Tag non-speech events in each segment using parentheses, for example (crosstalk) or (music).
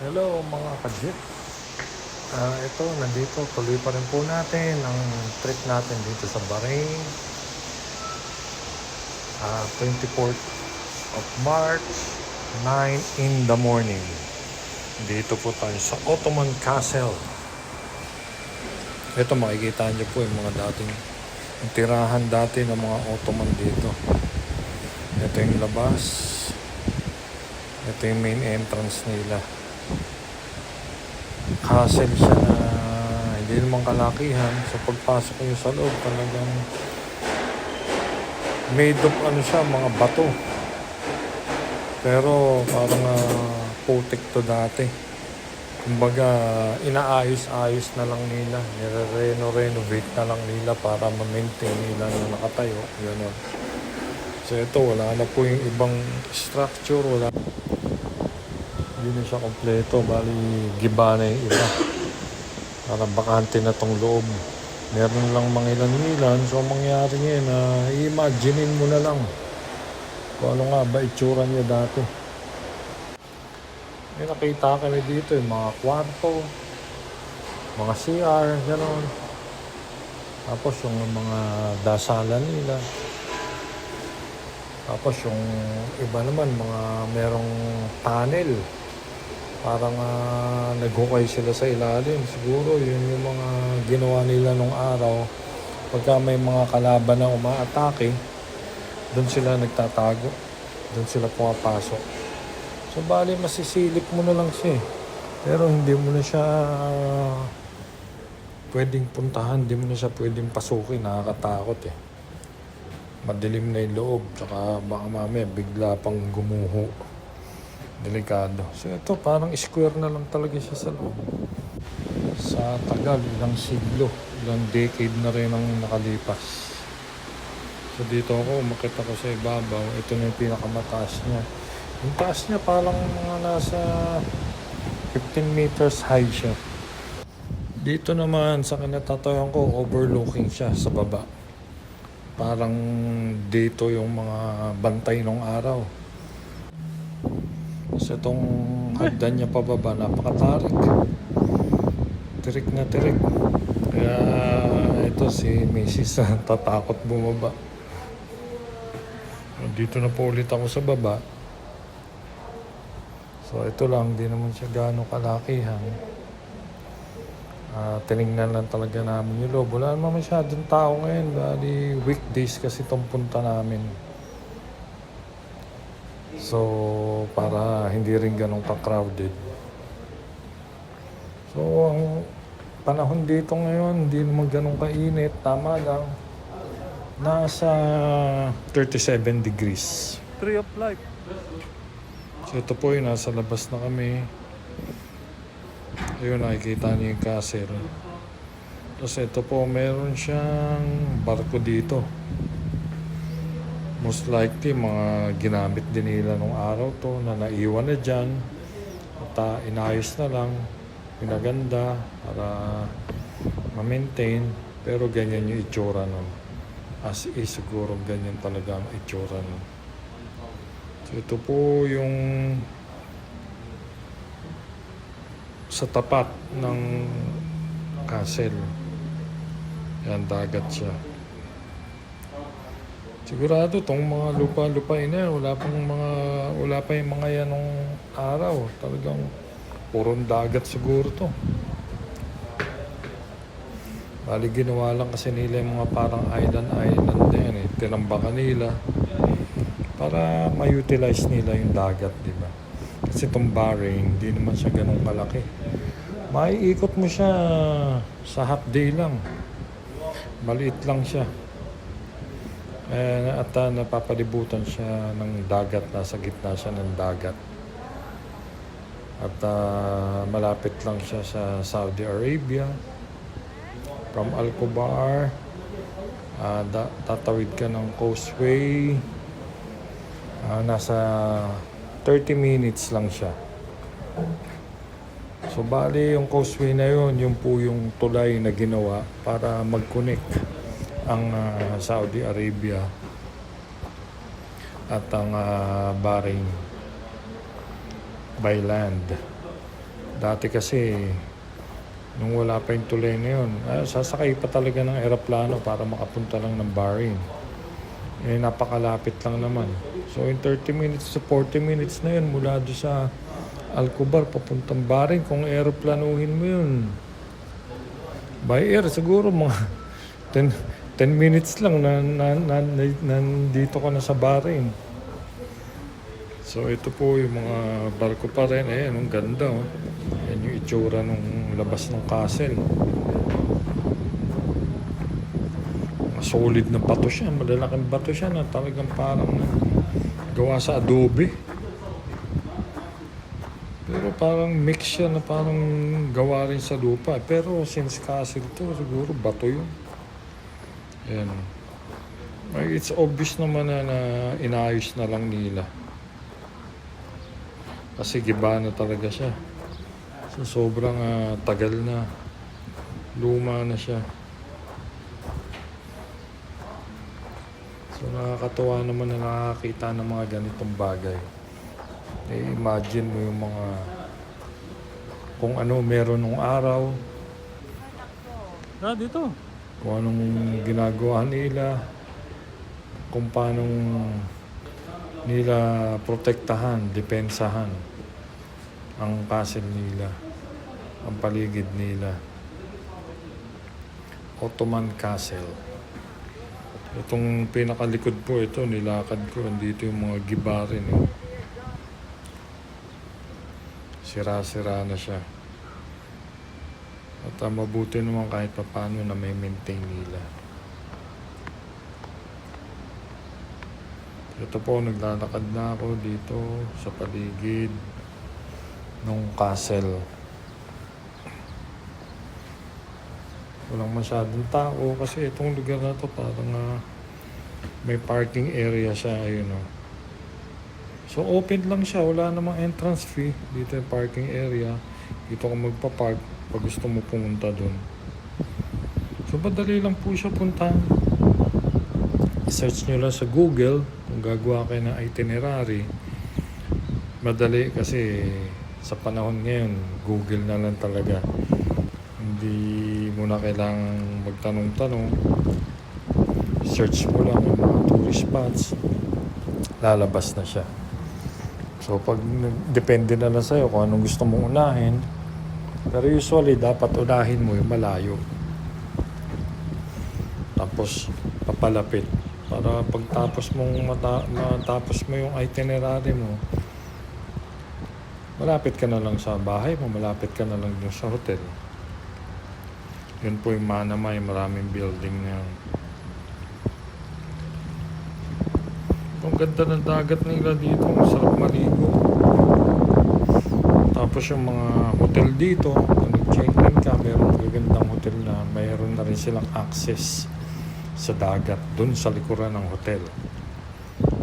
Hello mga kajit. Ah, ito, nandito, tuloy pa rin po natin ang trip natin dito sa Bahrain. Ah, 24th of March, 9 in the morning. Dito po tayo sa Ottoman Castle. Ito makikita niyo po yung mga dating yung tirahan dati ng mga Ottoman dito. Ito yung labas. Ito yung main entrance nila castle siya na hindi naman kalakihan. So pagpasok nyo sa loob, talagang made of ano siya, mga bato. Pero parang uh, putik to dati. Kumbaga, inaayos-ayos na lang nila. Nire-reno-renovate na lang nila para ma-maintain nila na nakatayo. Ganun. So ito, wala na po yung ibang structure. Wala hindi na siya kompleto. Bali, giba na yung iba. Parang bakante na tong loob. Meron lang mga ilan-ilan. So, ang mangyari ngayon, na i-imaginein mo na lang kung ano nga ba itsura niya dati. May nakita kami dito yung mga kwarto, mga CR, gano'n. Tapos yung mga dasalan nila. Tapos yung iba naman, mga merong tunnel. Parang uh, naghukay sila sa ilalim. Siguro yun yung mga ginawa nila nung araw. Pagka may mga kalaban na umaatake, doon sila nagtatago. Doon sila pumapasok. So bali masisilip mo na lang siya eh. Pero hindi mo na siya ah, pwedeng puntahan, hindi mo na siya pwedeng pasukin, nakakatakot eh. Madilim na yung loob, tsaka baka mamaya bigla pang gumuho. Delikado. So ito parang square na lang talaga siya sa loob. Sa tagal, ilang siglo, ilang decade na rin ang nakalipas. So dito ako, umakit ako sa ibabaw. Ito na yung pinakamataas niya. Yung taas niya parang mga nasa 15 meters high siya. Dito naman sa kinatatayan ko, overlooking siya sa baba. Parang dito yung mga bantay ng araw. Kasi itong hagdan niya pababa, napakatarik. Tirik na tirik. Kaya ito si Mrs. (laughs) tatakot bumaba. Dito na po ulit ako sa baba. So ito lang, di naman siya gaano kalakihan. Ah, tinignan lang talaga namin yung loob. Wala naman masyadong tao ngayon. Bali, weekdays kasi itong punta namin. So, para hindi rin ganun ka-crowded. So, ang panahon dito ngayon, hindi naman ganun kainit. Tama lang. Nasa 37 degrees. Tree of life. So, ito po yung nasa labas na kami. Ayun, nakikita niyo yung castle. Tapos ito po, meron siyang barko dito. Most likely, mga ginamit din nila nung araw to na naiwan na dyan. At ah, inayos na lang, pinaganda para ma-maintain. Pero ganyan yung itsura nun. As is, siguro ganyan talaga ang itsura nun. So ito po yung sa tapat ng castle. Yan, dagat siya. Sigurado tong mga lupa-lupain na wala pang mga wala pa yung mga yan nung araw. Talagang purong dagat siguro to. Bali ginawa lang kasi nila yung mga parang island-island na yan eh. Tinambakan nila para ma-utilize nila yung dagat, di ba? Kasi itong Bahrain, hindi naman siya ganun kalaki. Maiikot mo siya sa half day lang. Maliit lang siya. Eh, at uh, napapalibutan siya ng dagat, nasa gitna siya ng dagat. At ah, malapit lang siya sa Saudi Arabia. From Al-Kubar, ah, da- tatawid ka ng causeway. Ah, nasa 30 minutes lang siya. So bali yung causeway na yun, yun po yung tulay na ginawa para mag-connect ang ah, Saudi Arabia at ang ah, Bahrain by land. Dati kasi, nung wala pa yung tuloy na yun, ah, sasakay pa talaga ng eroplano para makapunta lang ng Bahrain. Eh, napakalapit lang naman. So, in 30 minutes to 40 minutes na yun, mula doon sa Alcobar, papuntang Bahrain, kung aeroplanuhin mo yun, by air, siguro mga (laughs) 10, 10 minutes lang na, na, na, na, nandito ka na sa Bahrain. So ito po yung mga barko pa rin. Ayan, ang ganda oh. Yan yung itsura ng labas ng castle. Solid na bato siya. Malalaking bato siya na talagang parang gawa sa adobe. Pero parang mix siya na parang gawa rin sa lupa. Pero since castle to, siguro bato yun. Ayan. Ay, It's obvious naman na, na inayos na lang nila. Kasi giba na talaga siya. So, sobrang ah, tagal na. Luma na siya. So nakakatuwa naman na nakakita ng mga ganitong bagay. Eh, imagine mo yung mga kung ano meron nung araw, Ah, dito. Kung anong ginagawa nila, kung paano nila protektahan, depensahan ang castle nila, ang paligid nila. Ottoman Castle. Itong pinakalikod po ito, nilakad ko, andito yung mga giba rin. Eh. Sira-sira na siya. At ah, mabuti naman kahit papano na may maintain nila. Ito po, naglalakad na ako dito sa paligid ng castle. Walang masyadong tao kasi itong lugar na to parang ah, may parking area siya, ayun o. So open lang siya, wala namang entrance fee. Dito yung parking area. Dito ka magpa-park pag gusto mo pumunta doon. So madali lang po siya puntahan. I-search nyo lang sa Google kung gagawa kayo ng itinerary. Madali kasi sa panahon ngayon, Google na lang talaga. Hindi mo na kailangang magtanong-tanong. Search mo lang yung mga tourist spots. Lalabas na siya. So pag depende na lang sa'yo kung anong gusto mong unahin. Pero usually dapat unahin mo yung malayo. Tapos papalapit. Para pagtapos mong mata- matapos mo yung itinerary mo, malapit ka na lang sa bahay mo, malapit ka na lang sa hotel. Yun po yung Manama, yung maraming building na yun. Ang ganda ng dagat nila dito, masarap maligo. Tapos yung mga hotel dito, kung nag-check-in ka, meron magagandang hotel na mayroon na rin silang access sa dagat, dun sa likuran ng hotel.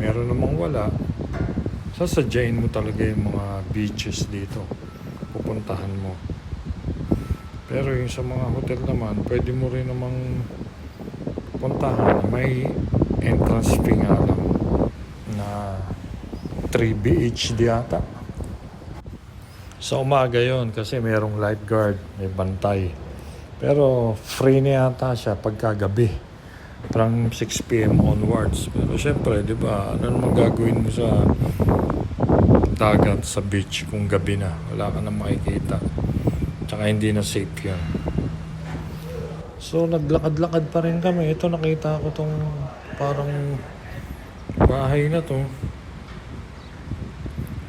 Meron namang wala, sasadyain mo talaga yung mga beaches dito. Pupuntahan mo. Pero yung sa mga hotel naman, pwede mo rin namang puntahan. May entrance fee nga lang 3 BHD ata. Sa umaga yon kasi merong lifeguard, may bantay. Pero free na yata siya pagkagabi. From 6 p.m. onwards. Pero syempre, di ba, ano naman gagawin mo sa dagat, sa beach kung gabi na? Wala ka na makikita. Tsaka hindi na safe yan. So, naglakad-lakad pa rin kami. Ito, nakita ko tong parang bahay na to.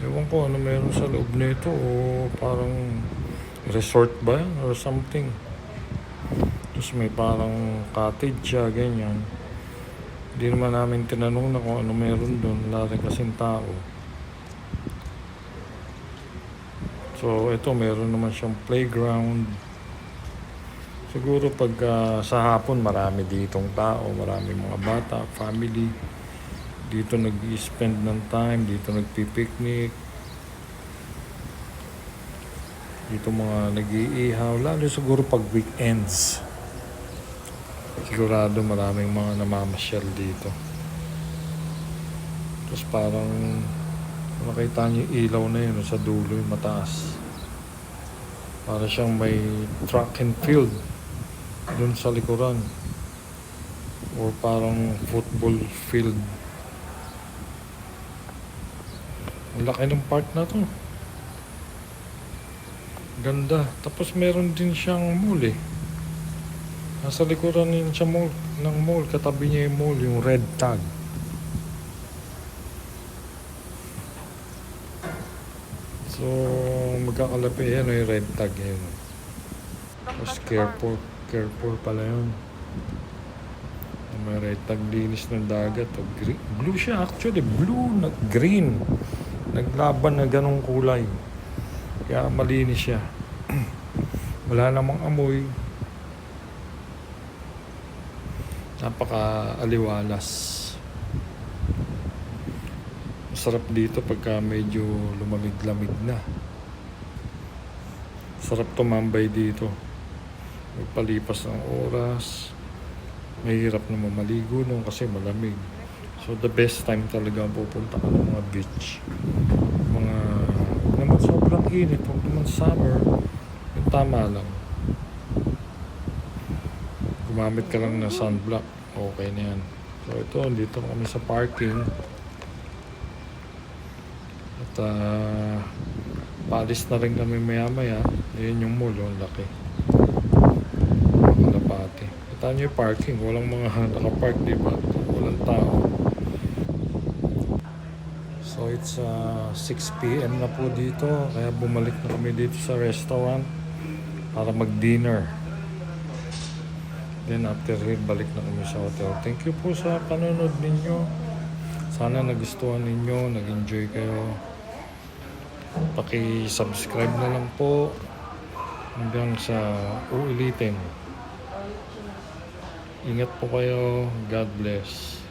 Ewan ko ano meron sa loob nito o parang resort ba yan or something. Tapos may parang cottage siya, ganyan. Hindi naman namin tinanong na kung ano meron doon. Wala rin kasing tao. So, ito meron naman siyang playground. Siguro pag ah, sa hapon marami ditong tao, marami mga bata, family. Dito nag-spend ng time, dito nagpipiknik. Dito mga nag-iihaw, lalo siguro pag weekends. Sigurado maraming mga namamasyal dito. Tapos parang makita niyo ilaw na yun sa dulo yung mataas. Para siyang may track and field dun sa likuran. Or parang football field. Ang laki ng park na to. Ganda. Tapos meron din siyang mall eh. Nasa likuran din siya mall, ng mall. Katabi niya yung mall, yung red tag. So, magkakalapi yan yung red tag yun. Tapos careful, careful pala yun. May red tag linis ng dagat. O, green, blue siya actually, blue na green. Naglaban na ganong kulay. Kaya malinis siya. (clears throat) Wala namang amoy. Napaka aliwalas. Masarap dito pagka medyo lumamig-lamig na. Sarap tumambay dito. Magpalipas ng oras. Mahirap na mamaligo nung kasi malamig. So the best time talaga pupunta ka ng mga beach. Mga naman sobrang init, huwag naman summer. Yung tama lang. Gumamit ka lang ng sunblock. Okay na yan. So ito, dito kami sa parking. At ah, paalis na rin kami maya maya. Ayan yung mall, oh, ang laki. Kalapati. Kita nyo yung parking, walang mga (laughs) nakapark, di ba? Walang tao. So it's uh, 6 p.m. na po dito, kaya bumalik na kami dito sa restaurant para mag-dinner. Then after here, balik na kami sa hotel. Thank you po sa panonood ninyo. Sana nagustuhan ninyo, nag-enjoy kayo. Paki-subscribe na lang po hanggang sa uulitin. Ingat po kayo. God bless.